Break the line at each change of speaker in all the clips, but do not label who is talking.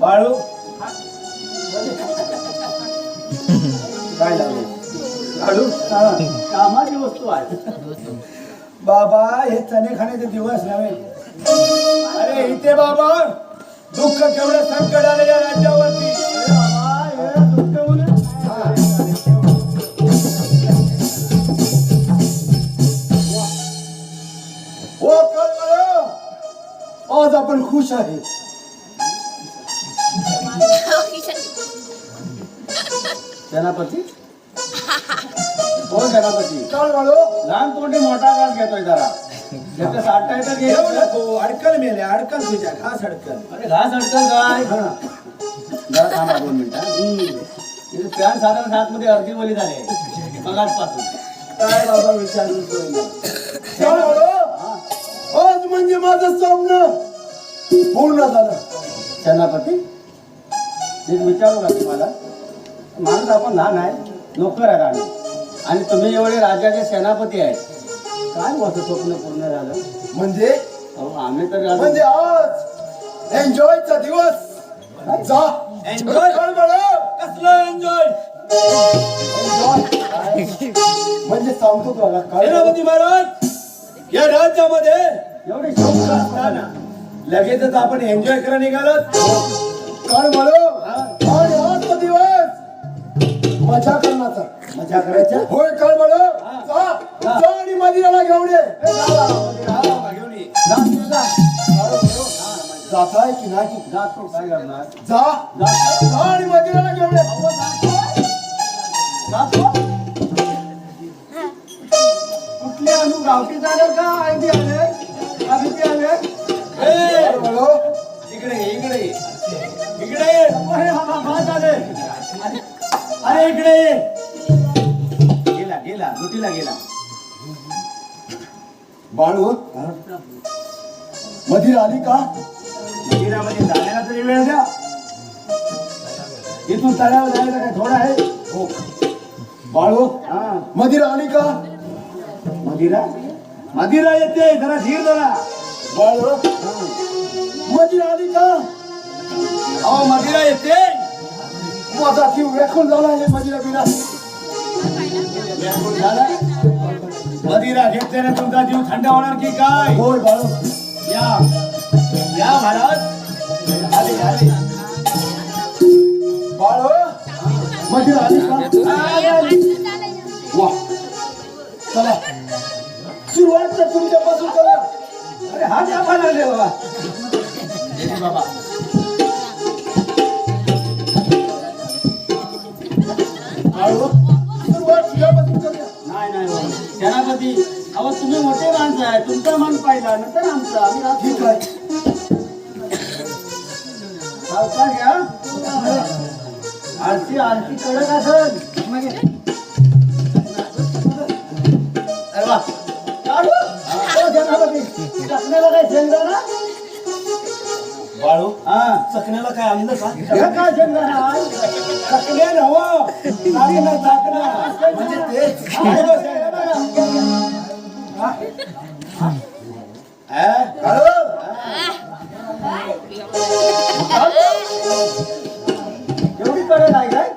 बाळू. काय लागलं बाळू
कामाची वस्तू आहे.
बाबा हे चणे खाण्याचे दिवस नव्हे. अरे इथे बाबा दुःख केवढं संकट आले या राज्यावरती.
दुःख म्हणून.
हो, आज आपण खुश आहे.
सेनापती? हो सेनापती?
कळ बाळू.
लहान तोंडी मोठा घास घेतोय जरा. त्याचं साठा येतं घे.
येऊ नको. अडकल मेले अडकल तुझ्या. घास अडकल.
अरे घास अडकल काय?
हा.
जरा थांबा दोन मिनिटं तिथे पॅन साधारण सात मध्ये अर्धी वली झाले. मगाच पासून.
काय बाबा विचारून कळ बाळू. आज म्हणजे माझं स्वप्न पूर्ण झालं.
सेनापती एक विचारू का तुम्हाला? माणूस आपण लहान आहे नोकर आहे राणी आणि तुम्ही एवढे राज्याचे सेनापती आहे काय मोठं स्वप्न पूर्ण झालं?
म्हणजे?
अहो आम्ही तर
म्हणजे आज एन्जॉयचा दिवस. जा? कळ
कसलं एन्जॉय?
म्हणजे सांगतो तुला काय?
सेनापती महाराज या राज्यामध्ये
एवढी
शौक असताना लगेचच आपण एन्जॉय करा निघालात.
काय म्हणू मजा करण्याचा.
मजा करायच्या
होय काय जा. आणि मदिराला घेऊन ये. जाताय की नाही?
जातो काय करणार
जा जा. आणि मदिराला घेऊन ये.
कुठले अनु गावठी झाले का? आयडी आले आदिती आले
इकडे इकडे. इकडे
हा भात आले
अरे इकडे. गेला गेला लुटीला गेला.
बाळू मधीर आली का?
मंदिरामध्ये जाण्याला तरी वेळ द्या.
इथून तळ्यावर जायला काय थोडा आहे? हो. बाळू
हा?
आली का?
मदिरा?
मदिरा येते जरा धीर जरा
बाळू मधीर आली का?
अहो मदिरा येते.
माझा जीव वेखून झाला आहे मदिरा बिना
व्याकुळ झाला. मदिरा घेतल्याने तुमचा जीव थंड होणार की काय?
होय बाळू.
या. या महाराज. आले आले.
बाळू मधीर आली का? वा. चला. सुरुवात तर तुमच्यापासून करा
अरे हा लागले बाबा.
बाबा.
सेनापती अहो तुम्ही मोठे माणसं आहे. तुमचा मान पाहिला नंतर आमचा. आम्ही
आहे.
सावकाश घ्या आरती आरती कडक असेल. अरे वा. टाकण्याला काय शेंगदाणा
बाळू
हा.
चकण्याला काय आणलं का?
हे काय?
चकण्या नव चाकणं चाकणं
म्हणजे तेच.
हा, बघा. हा?
बाळू
एवढी कडक आहे काय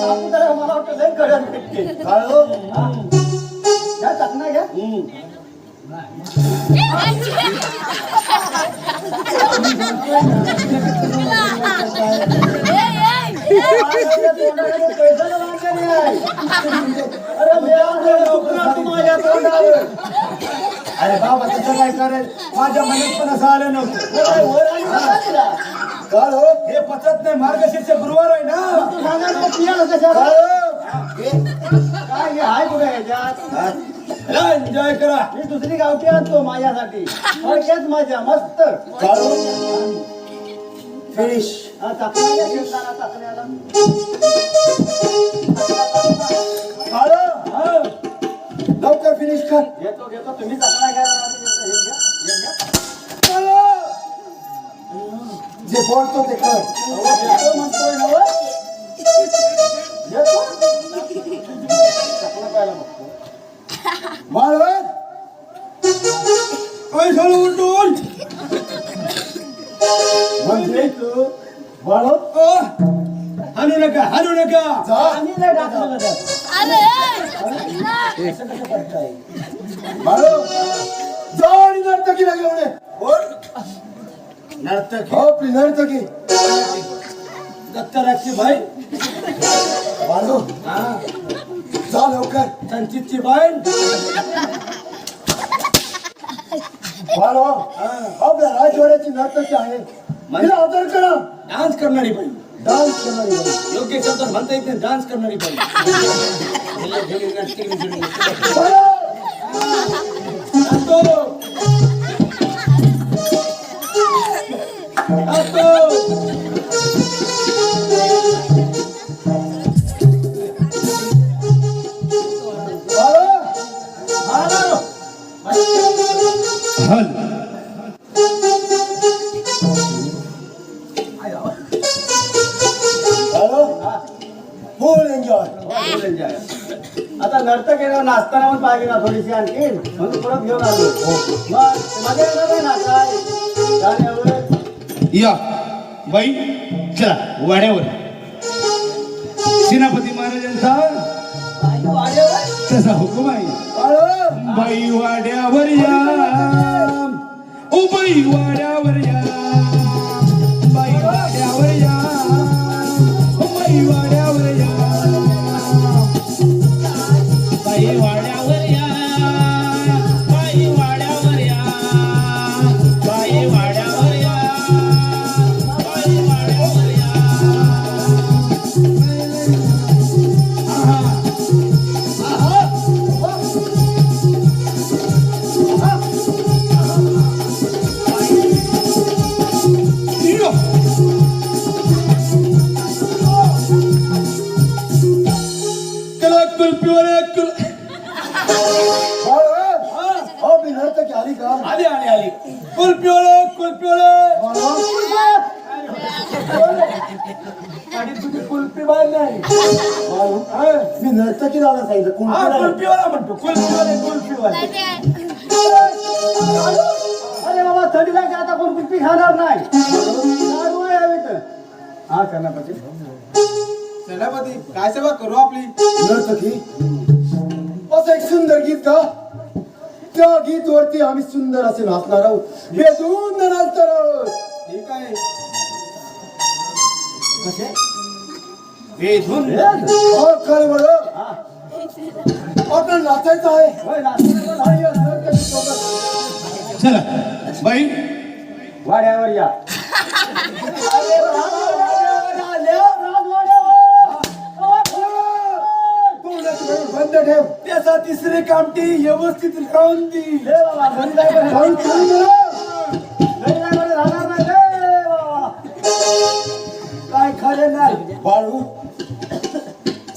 आपण तर मला वाटतं लय कडक भेटते
बाळू
घ्या टाकणं घ्या माझ्या तोंडाला पैशाला लागले नाही. अरे माझ्या
बाबा तसं काय करेल माझ्या मनात पण असं आलं नव्हतं.
बाळू
हे? पचत नाही. मार्गशीर्ष गुरुवार आहे ना.
काय हे
एन्जॉय करा
मी दुसरी गावठी आणतो माझ्यासाठी. थोडक्यात मजा मस्त.
फिनिश
हा, हा.
लवकर फिनिश कर.
घेतो घेतो. तुम्ही टाकणं घ्या
जे बोलतो ते कर.
म्हणतोय
झालं उलटून
म्हणजे
तू
बाळो.
हाणू नका हाणू नका.
जा.
आम्ही नाही टाकलं त्यात.
बाळो. जा आणि नर्तकीला घेऊन ये.
नर्तक.
हो आपली नर्तकी.
दत्तराजची बाई.
बाळो.
हा.
जा लवकर.
संचितची बाई.
बाळो. आपल्या राजवाड्याची नर्तकी आहे. तिला आदर करा.
डान्स करणारी बाई
डान्स करणारी बाई.
योग्य शब्दात म्हणता येत नाही डान्स करणारी बाई असतो. असतो.
बाळो
नर्तक येणार नाचताना पण पाहिजे ना थोडीशी आणखी. म्हणून परत घेऊन आलो. मग मजा येणार नाही नाचाय गाण्यावर
या. बाई चला वाड्यावर. सेनापती महाराजांचा तसा हुकुम आहे. बाई वाड्यावर या. ओ बाई वाड्यावर या.
नर्तकी असं एक सुंदर गीत का त्या गीत वरती आम्ही सुंदर असे नाचणार आहोत बेधून नाचणार आहोत
ठीक आहे कसे
हो बरं
हा
आपल्याला नाचायचं आहे.
चला बाई
वाड्यावर या
बंद ठेव.
त्याचा तिसरी कामटी व्यवस्थित लावून दी.
ना.
काय खरं नाही
बाळू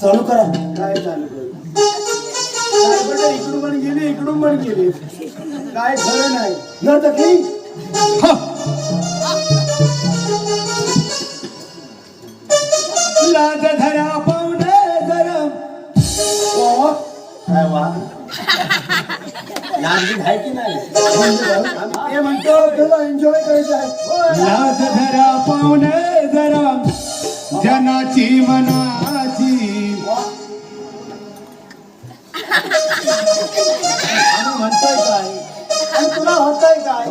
चालू करा.
काय चालू करू? इकडून पण गेली इकडून पण गेली. काय खरं नाही.
नर्तकी
लाज धरा
काय वा.
लाजबीज आहे की नाही?
काय?
आम्ही ते म्हणतो
आपल्याला एन्जॉय करायचं आहे.
लाज धरा पाहुणे गरम जनाची मनाची.
आम्ही म्हणतोय काय?
आणि तुला होतंय काय?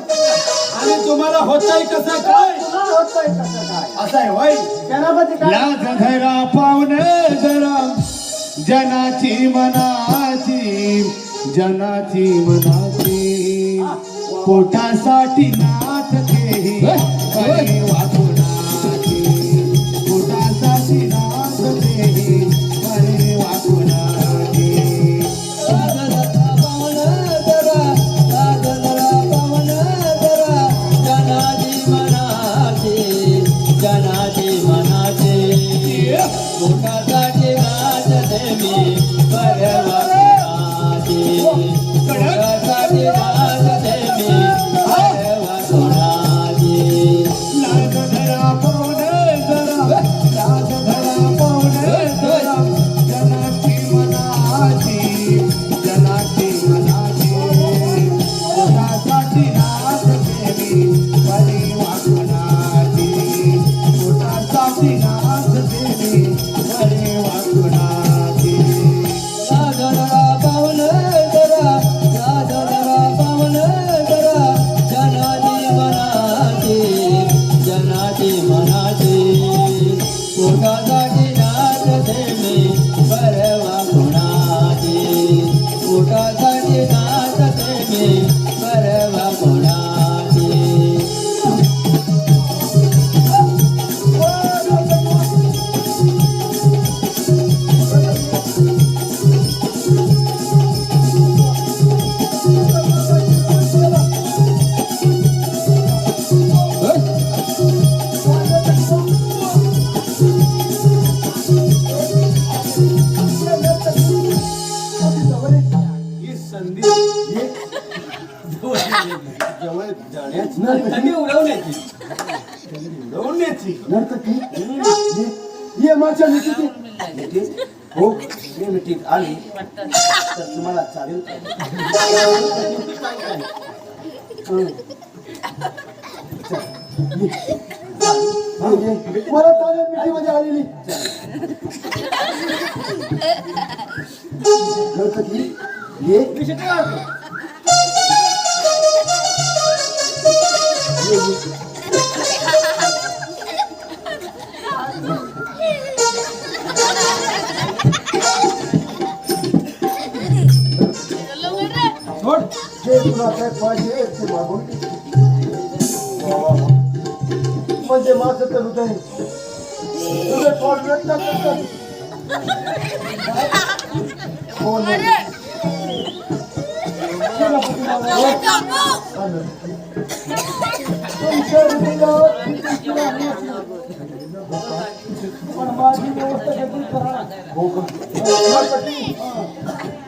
आणि तुम्हाला होतंय कसं काय?
तुला होतंय कसं काय?
असं आहे होय.
सेनापती काय?
लाज धरा पाहुणे गरम जनाची मनाची जनाची मनाची. पोटासाठी बरी
दोन्हीची
नर्तकी ये ये माझ्या मिठीत ये.
मिठी? हो मी मिठीत आली तर तुम्हाला चालेल.
मला चालेल मिठीमध्ये आलेली.
शिट्टी काढतो.
ये, म्हणजे माझं तर हृदय. तुझे थोड व्यक्त करतात. हो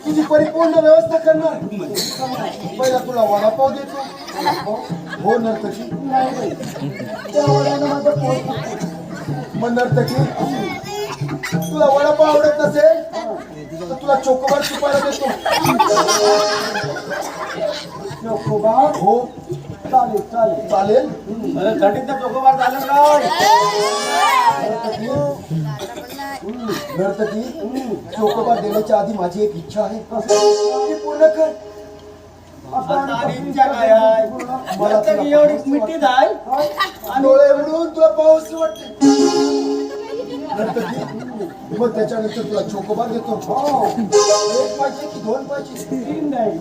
तुझी परिपूर्ण व्यवस्था करणार पहिला तुला वडापाव देतो हो नर्तकी त्या वड्यानं माझं पोट मग नर्तकी तुला वडापाव आवडत नसेल तर तुला चोकोबार सुपायला देतो चोकोबार हो चालेल चालेल चालेल
मला चोकोबार चालेल काय
नर्तकी चोकोबार देण्याच्या आधी माझी एक इच्छा आहे. ती पूर्ण कर.
आता आणि इच्छा काय आहे? मला तर एवढी मिठीत आहे
आणि डोळे उघडून तुला पाऊस वाटते. नर्तकी मग त्याच्यानंतर तुला चोकोबार देतो. एक पाहिजे की दोन पाहिजे तीन नाही.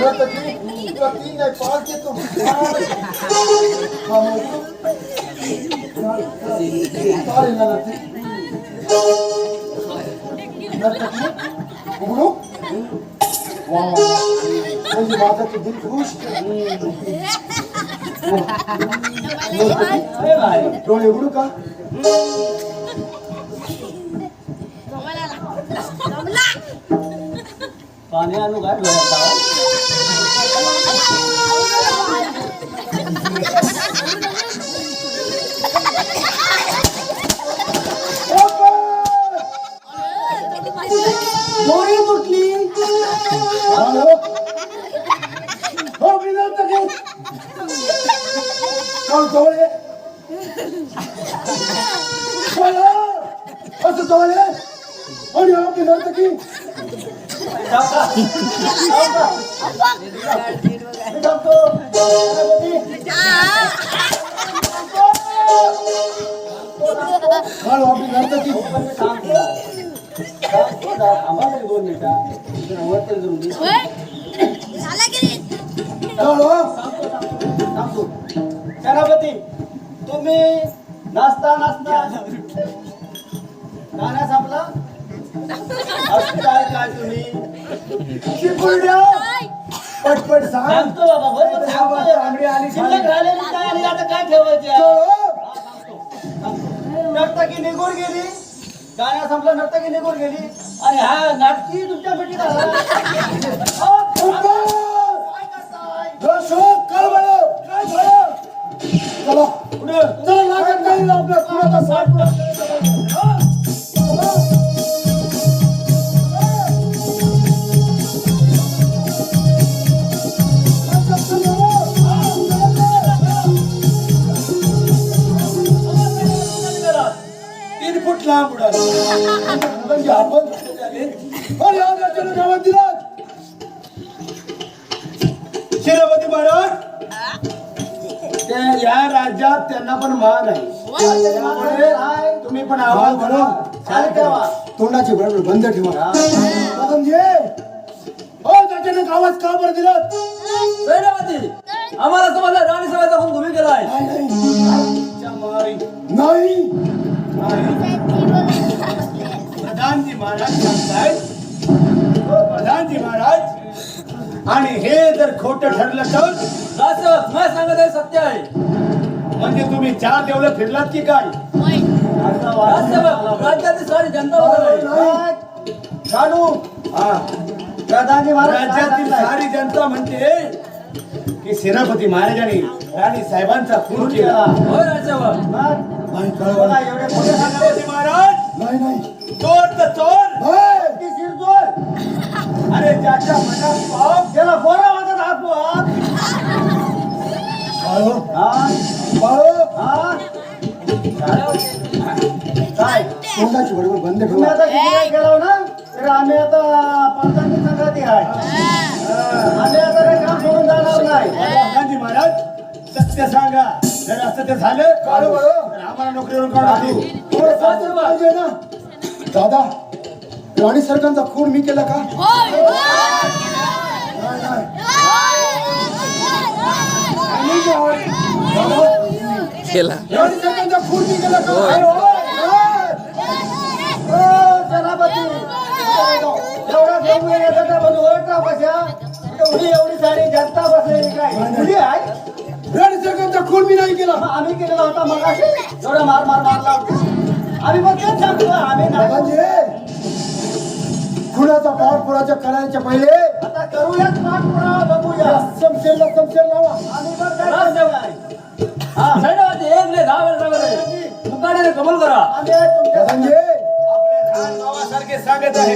नर्तकी तुला तीन नाही पाच देतो. हा, मग. चालेल ना नर्तकी उघडू वा म्हणजे माझा तो खुश डोळे उघडू का
पाणी आणू काय? असताय काय तुम्ही
शिकुरड्या पटपट सांग
सांगतो बाबा होय पण सांगतो.
तांबडी आली
शिल्लक
खाली.
राहिलेली काय आणि आता काय ठेवायचे
चलो.
नर्तकी निघून गेली गाण्या संपला नर्तकी निघून गेली आणि हा नाटकी तुमच्या भेटीत आला अहो. काय करताय
अशोक, कर बरं. काय झालं? चला
पुढे
चला लागत नाही ना आपल्या कुणाचा साथ
शिरपती महाराज या राज्यात त्यांना पण मान आहे. तुम्ही पण आवाज म्हणून
तोंडाची बरोबर बंद ठेवा. म्हणजे हो त्याच्याने गावात का बरं दिलं?
आम्हाला समजलं राणी सभेचा खून तुम्ही केलाय
नाही
प्रधानजी महाराज सांगतायत. हो, प्रधानजी महाराज. आणि हे जर खोट ठरलं तर?
सांगत आहे सत्य आहे.
म्हणजे तुम्ही चार देवलं फिरलात की काय?
राजसेवक राज्यातील सारी जनता आहे. प्रधानजी
राज्यातील सारी जनता म्हणते की सेनापती महाराजांनी राणी साहेबांचा खून केला.
हो. मग? एवढे मोठे सांगा
सेनापती महाराज.
नाही नाही.
चोर तर चोर.
शिरजोर.
अरे ज्याच्या मनात पाप
त्याला बोरा वाजत आपोआप.
बाळो
हा?
बाळो
हा? काय?
तोंडाची बरोबर बंद
तुम्ही
ठेवा
आता किती वेळ केला ना? तर आम्ही आता पंचांनी संक्रांती आहे. आम्ही आता काही काम सोडून जाणार नाही.
गांधी महाराज सत्य सांगा. जर असं ते झालं. तर आम्हाला नोकरीवरून काढू.
पाहिजे ना दादा राणी सरकारचा खून मी केला का? नाही, नाही. राणी खून मी केला का? नाही, नाही.
ओ, सेनापती एवढा जमू येतात का बंधू ओळखता कशा एवढी एवढी सारी जनता बसलेली काय? मुली आहे?
राणी सरकारचा खून मी नाही केला.
मग आम्ही केलेला होता मग एवढा मार मार मारला आम्ही मग तेच सांगतो आम्ही नाही
दादाजी खुनाचा पाठपुराच्या करायच्या पहिले.
आता करूयाच पाठपुरावा बघूया.
समशेरला समशेर लावा.
आम्ही पण काय करणार नाही. हा.
कबूल करा.
आम्ही तुमच्या
दादाजी
आपल्या लहान भावासारखे सांगत आहे.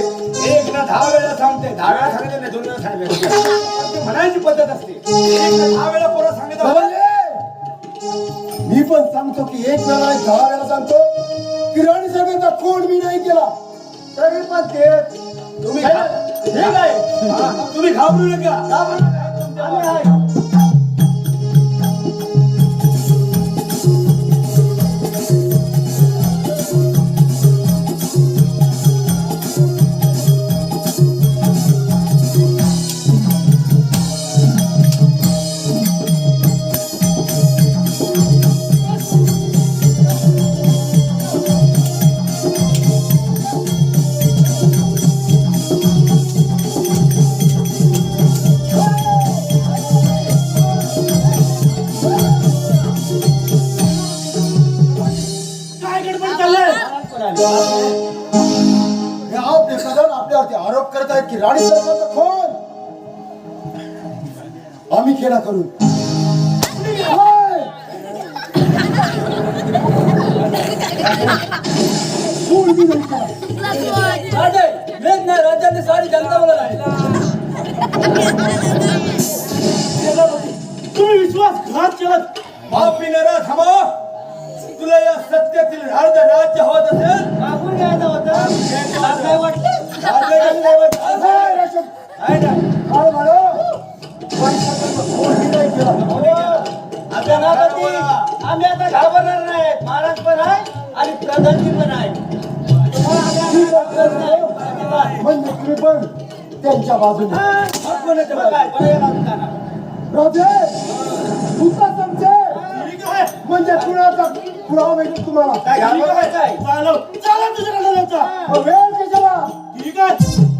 एक ना दहा वेळा सांगते दहा वेळा सांगते नाही दोन वेळा सांगते. ती म्हणायची पद्धत असते. एक ना दहा वेळा पोरं सांगत आहोत.
दादाजी मी पण सांगतो की एक वेळा एक दहा वेळा सांगतो. की राणी सरकारचा खून मी नाही केला.
तरी पण ते
तुम्ही हा, तुम्ही घाबरू नका.
आम्ही आहे.
नाही
राज्यातली सारी जनता बोलत आहे
तुम्ही विश्वासघात केलात माफी न थांबा तुला या सत्यातील अर्ध राज्य हवत असेल
मागून घ्यायचं होतं आज काय वाटलं
नाही वाटत.
आम्ही आता घाबरणार नाही महाराज पण आहे आणि प्रधानजी पण आहे
म्हणजे तुम्ही पण त्यांच्या बाजूने राजे तुझा म्हणजे कुणाचा पुरावा मिळतो तुम्हाला
काय
वेळ
ठीक आहे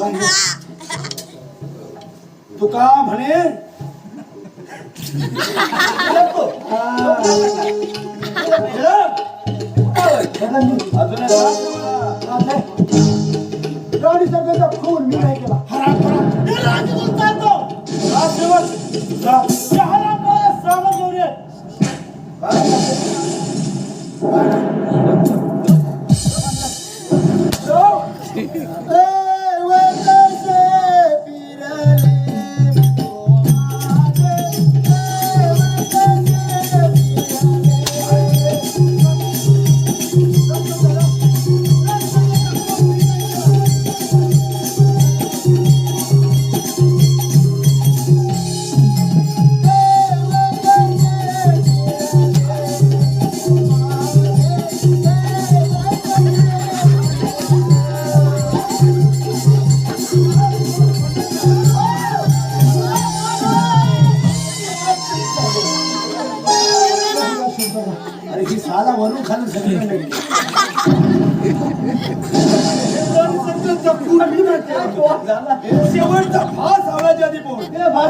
सत्य तुका म्हणे
दादांनी
अजून
खून मी नाही केला
Thank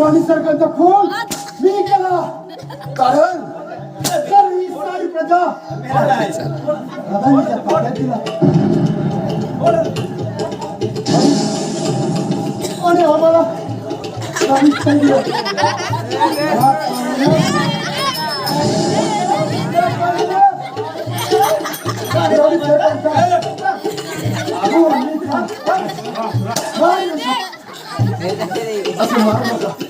अफगानिस्तान का खून मी केला कारण तर ही सारी प्रजा प्रधानीच्या ताब्यात दिला आणि आम्हाला साहित्य दिलं
असं मार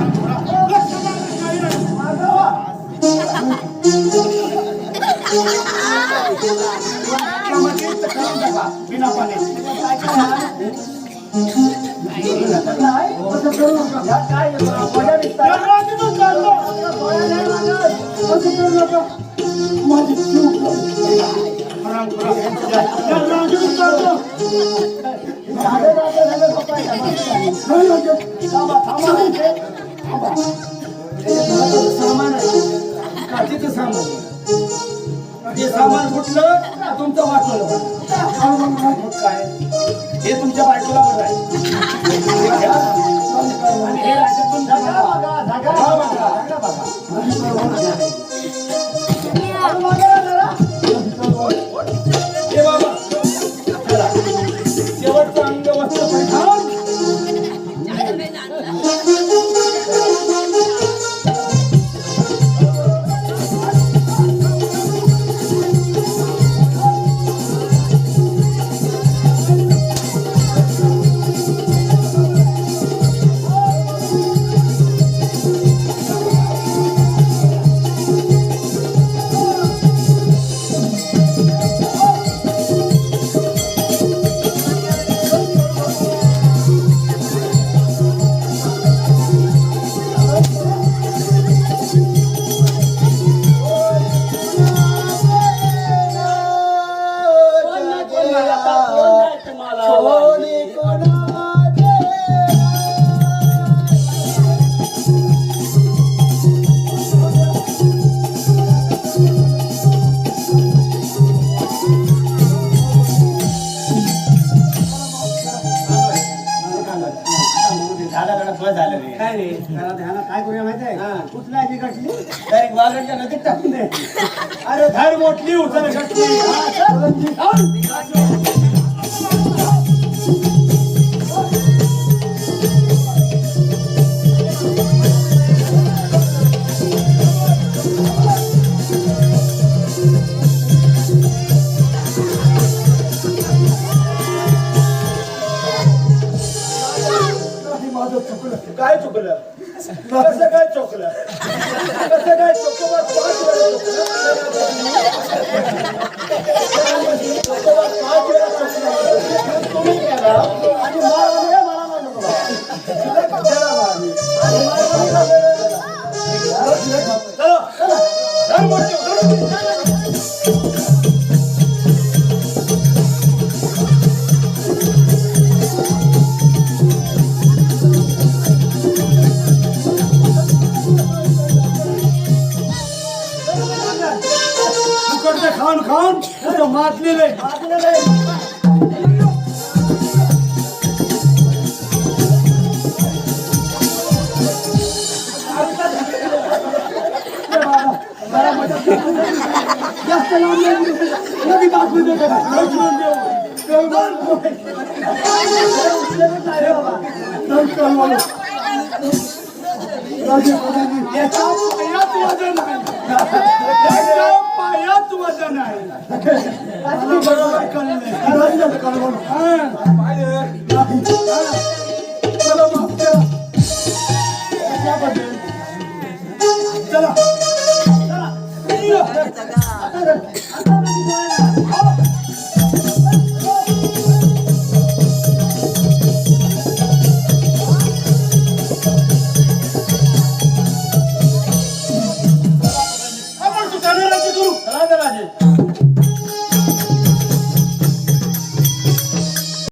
যায় आता कोण नाही
काय रे?
काय करूया माहिती आहे कुठला डायरेक्ट टाकून
अरे धर मोठली उचल
चोकलं कसं काय चोकलं कसं काय चोकोबा पाच वेळा चोकलं तुम्ही आणि मला
जास्त लांब नदी
चला.
आता- आता